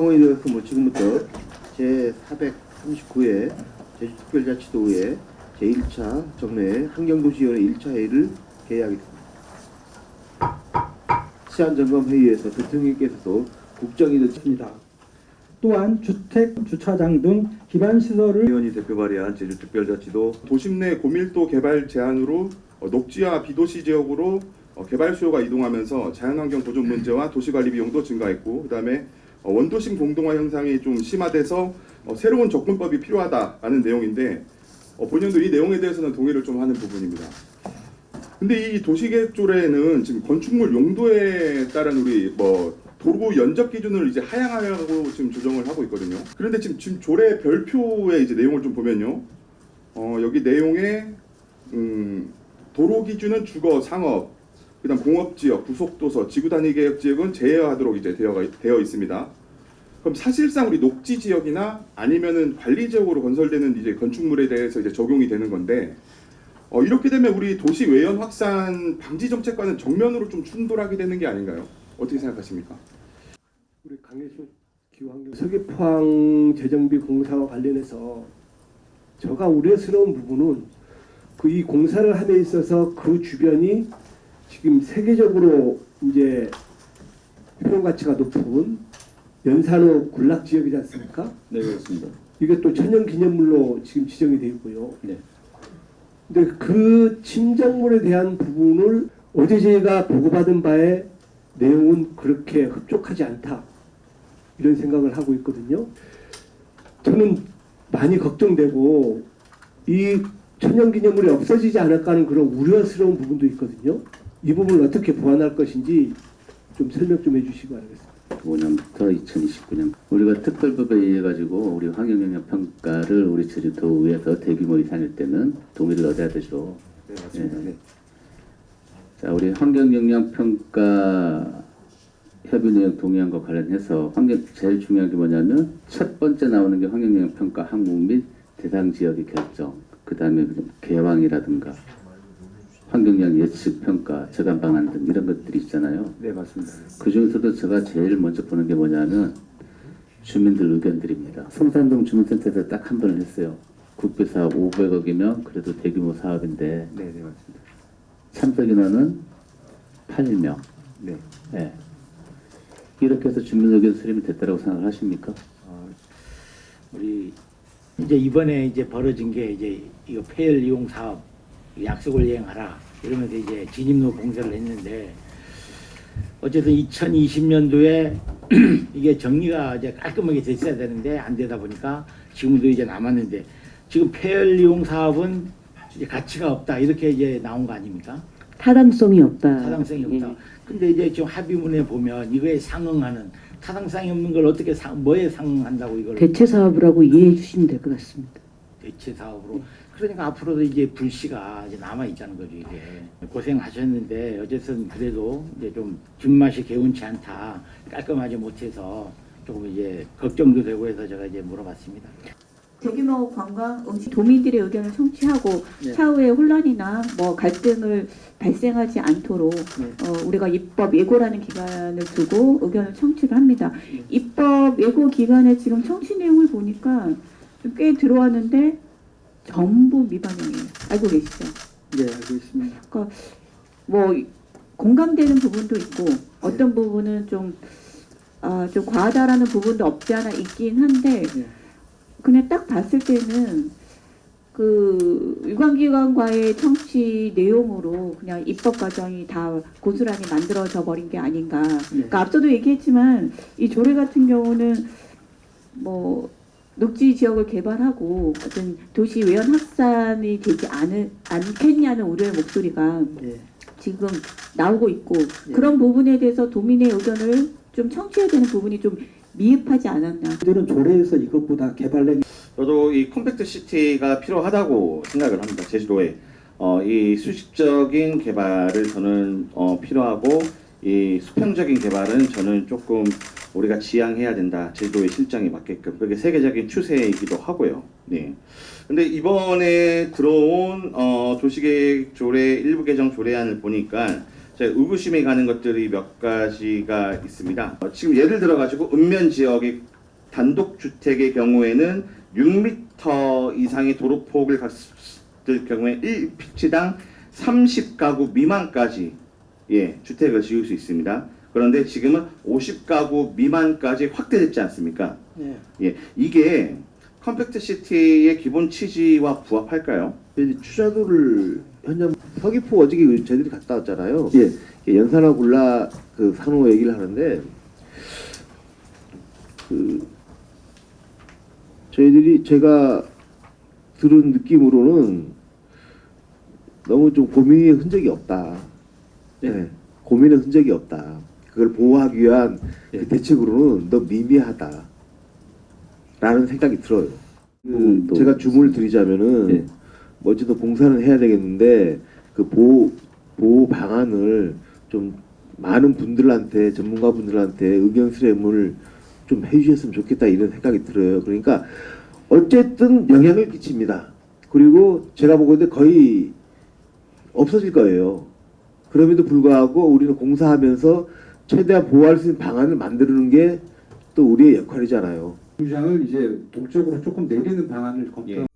상호에 대해서 뭐 지금부터 제 439회 제주특별자치도의 제1차 정례 환경도시위원회 1차 회의를 개회하겠습니다. 시안점검회의에서 대통령께서도 국정이 됐습니다. 또한 주택, 주차장 등 기반 시설을 의원이 대표 발의한 제주특별자치도 도심 내 고밀도 개발 제한으로 어, 녹지와 비도시 지역으로 어, 개발 수요가 이동하면서 자연환경 보존 문제와 도시관리 비용도 증가했고 그다음에 어, 원도심 공동화 현상이 좀 심화돼서 어, 새로운 접근법이 필요하다라는 내용인데 어, 본연도 이 내용에 대해서는 동의를 좀 하는 부분입니다. 근데 이 도시계획조례는 지금 건축물 용도에 따른 우리 뭐 도로 연적 기준을 이제 하향하려고 지금 조정을 하고 있거든요. 그런데 지금 지금 조례 별표의 이제 내용을 좀 보면요. 어, 여기 내용에 음, 도로 기준은 주거 상업, 그다음 공업 지역, 부속 도서, 지구 단위 계획 지역은 제외하도록 이제 되어 되어 있습니다. 그럼 사실상 우리 녹지 지역이나 아니면은 관리 지역으로 건설되는 이제 건축물에 대해서 이제 적용이 되는 건데 어, 이렇게 되면 우리 도시 외연 확산 방지 정책과는 정면으로 좀 충돌하게 되는 게 아닌가요? 어떻게 생각하십니까? 우리 강혜숙 기후환경 서귀포항 재정비 공사와 관련해서 저가 우려스러운 부분은 그 이 공사를 함에 있어서 그 주변이 지금 세계적으로 이제 효용 가치가 높은 연산호 군락 지역이지 않습니까? 네 그렇습니다. 이게 또 천연 기념물로 지금 지정이 되어 있고요. 네. 근데 그 침정물에 대한 부분을 어제 저희가 보고받은 바에 내용은 그렇게 흡족하지 않다. 이런 생각을 하고 있거든요. 저는 많이 걱정되고 이 천연 기념물이 없어지지 않을까 하는 그런 우려스러운 부분도 있거든요. 이 부분을 어떻게 보완할 것인지 좀 설명 좀 해주시기 바라겠습니다. 5년부터 2029년 우리가 특별법에 의해 가지고 우리 환경영향 평가를 우리 제주도에서 대규모 이상일 때는 동의를 얻어야 되죠. 네 맞습니다. 네. 자 우리 환경영향 평가 협의 내용 동의한 것 관련해서 환경 제일 중요한 게 뭐냐면 첫 번째 나오는 게 환경영향 평가 항목 및 대상 지역의 결정. 그 다음에 개방이라든가 환경영 예측 평가, 저감 방안 등 이런 것들이 있잖아요. 네 맞습니다. 그 중에서도 제가 제일 먼저 보는 게 뭐냐면 주민들 의견들입니다. 성산동 주민센터에서 딱 한 번을 했어요. 국비 사업 500억이면 그래도 대규모 사업인데 네, 네 맞습니다. 참석 인원은 8명. 네. 예. 이렇게 해서 주민 의견 수렴이 됐다고 생각하십니까? 어, 우리 이제 이번에 이제 벌어진 게 이제 이거 폐열 이용 사업 약속을 이행하라 이러면서 이제 진입로 공사를 했는데 어쨌든 2020년도에 이게 정리가 이제 깔끔하게 됐어야 되는데 안 되다 보니까 지금도 이제 남았는데 지금 폐열 이용 사업은 이제 가치가 없다 이렇게 이제 나온 거 아닙니까? 타당성이 없다. 타당성이 예. 없다. 근데 이제 지금 합의문에 보면 이거에 상응하는 타당성이 없는 걸 어떻게 상, 뭐에 상응한다고 이걸 대체 사업이라고 이해해 주시면 될 것 같습니다. 대체 사업으로 그러니까 앞으로도 이제 불씨가 이제 남아 있다는 거죠 이게 고생하셨는데 어쨌든 그래도 이제 좀 뒷맛이 개운치 않다 깔끔하지 못해서 조금 이제 걱정도 되고 해서 제가 이제 물어봤습니다. 대규모 관광 음식 도민들의 의견을 청취하고 네. 차후에 혼란이나 뭐 갈등을 발생하지 않도록 네. 어, 우리가 입법 예고라는 기간을 두고 의견을 청취를 합니다. 네. 입법 예고 기간에 지금 청취 내용을 보니까 좀 꽤 들어왔는데 전부 미반영이에요. 알고 계시죠? 네 알고 있습니다. 뭐 공감되는 부분도 있고 어떤 부분은 좀, 아, 좀 과하다라는 부분도 없지 않아 있긴 한데 네. 그냥 딱 봤을 때는 그 유관기관과의 청취 내용으로 그냥 입법 과정이 다 고스란히 만들어져 버린 게 아닌가. 그러니까 앞서도 얘기했지만 이 조례 같은 경우는 뭐 녹지 지역을 개발하고 어떤 도시 외연 확산이 되지 않을, 않겠냐는 우려의 목소리가 예. 지금 나오고 있고 예. 그런 부분에 대해서 도민의 의견을 좀 청취해야 되는 부분이 좀 미흡하지 않았나. 저는 조례에서 이것보다 개발력 저도 이 컴팩트 시티가 필요하다고 생각을 합니다. 제주도에 어, 이 수직적인 개발을 저는 어, 필요하고 이 수평적인 개발은 저는 조금 우리가 지향해야 된다. 제주도의 실정에 맞게끔 그게 세계적인 추세이기도 하고요. 네. 근데 이번에 들어온 어, 도시계획 조례 일부 개정 조례안을 보니까 제 의구심이 가는 것들이 몇 가지가 있습니다. 어, 지금 예를 들어 가지고 읍면 지역의 단독 주택의 경우에는 6m 이상의 도로폭을 갔을 경우에 1피치당 30가구 미만까지 예, 주택을 지을 수 있습니다. 그런데 지금은 50가구 미만까지 확대됐지 않습니까? 예, 이게 컴팩트 시티의 기본 취지와 부합할까요? 이제 추자도를 현장 서귀포 어저께 저희들이 갔다 왔잖아요. 예. 연산하 굴라 그 산호 얘기를 하는데 그 저희들이 제가 들은 느낌으로는 너무 좀 고민의 흔적이 없다. 네. 고민의 흔적이 없다. 그걸 보호하기 위한 그 대책으로는 너무 미미하다. 라는 생각이 들어요. 그 음, 또- 제가 주문을 드리자면은 예. 뭐 어쨌든 공사는 해야 되겠는데 그 보호 보호 방안을 좀 많은 분들한테 전문가 분들한테 의견 수렴을 좀 해주셨으면 좋겠다 이런 생각이 들어요. 그러니까 어쨌든 영향을 끼칩니다. 그리고 제가 보건데 거의 없어질 거예요. 그럼에도 불구하고 우리는 공사하면서 최대한 보호할 수 있는 방안을 만드는 게 또 우리의 역할이잖아요. 주장을 이제 동쪽으로 조금 내리는 방안을 검토. 예.